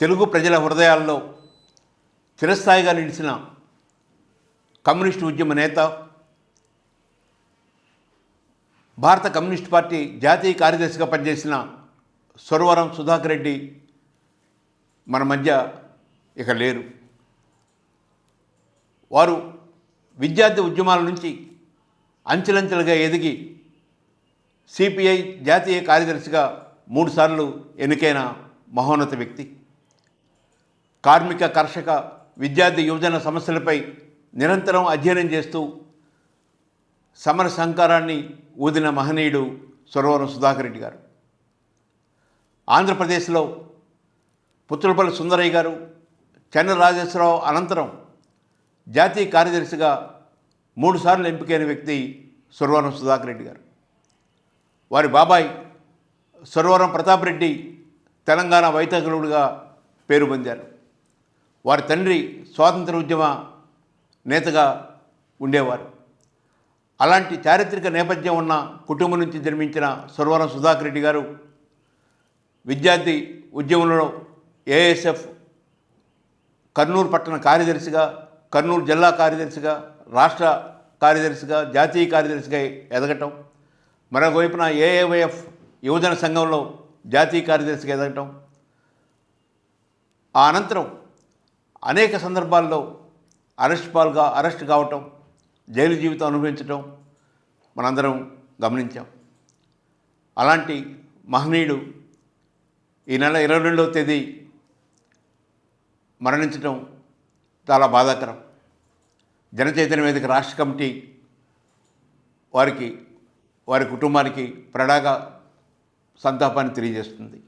తెలుగు ప్రజల హృదయాల్లో చిరస్థాయిగా నిలిచిన కమ్యూనిస్టు ఉద్యమ నేత భారత కమ్యూనిస్ట్ పార్టీ జాతీయ కార్యదర్శిగా పనిచేసిన సురవరం సుధాకర్ రెడ్డి మన మధ్య ఇక లేరు. వారు విద్యార్థి ఉద్యమాల నుంచి అంచెలంచెలుగా ఎదిగి సిపిఐ జాతీయ కార్యదర్శిగా మూడుసార్లు ఎన్నికైన మహోన్నత వ్యక్తి. కార్మిక కర్షక విద్యార్థి యువజన సమస్యలపై నిరంతరం అధ్యయనం చేస్తూ సమర సంకారాన్ని ఊదిన మహనీయుడు సురవరం సుధాకర్ రెడ్డి గారు. ఆంధ్రప్రదేశ్లో పుత్రులపల్లి సుందరయ్య గారు చెన్న రాజేశ్వరరావు అనంతరం జాతీయ కార్యదర్శిగా మూడుసార్లు ఎంపికైన వ్యక్తి సురవరం సుధాకర్ రెడ్డి గారు. వారి బాబాయ్ సురవరం ప్రతాప్ రెడ్డి తెలంగాణ వైతాగ్రుడుగా పేరు పొందారు. వారి తండ్రి స్వాతంత్ర ఉద్యమ నేతగా ఉండేవారు. అలాంటి చారిత్రక నేపథ్యం ఉన్న కుటుంబం నుంచి జన్మించిన సురవరం సుధాకర్ రెడ్డి గారు విద్యార్థి ఉద్యమంలో ఏఎస్ఎఫ్ కర్నూలు పట్టణ కార్యదర్శిగా కర్నూలు జిల్లా కార్యదర్శిగా రాష్ట్ర కార్యదర్శిగా జాతీయ కార్యదర్శిగా ఎదగటం మరొక వైపున ఏఏవైఎఫ్ యువజన సంఘంలో జాతీయ కార్యదర్శిగా ఎదగటం. ఆ అనంతరం అనేక సందర్భాల్లో అరెస్ట్ పాల్గా అరెస్ట్ కావటం జైలు జీవితం అనుభవించటం మనందరం గమనించాం. అలాంటి మహనీయుడు ఈ నెల ఇరవై రెండవ తేదీ మరణించటం చాలా బాధాకరం. జనచైతన్య వేదిక రాష్ట్ర కమిటీ వారికి వారి కుటుంబానికి ప్రడాగా సంతాపాన్ని తెలియజేస్తుంది.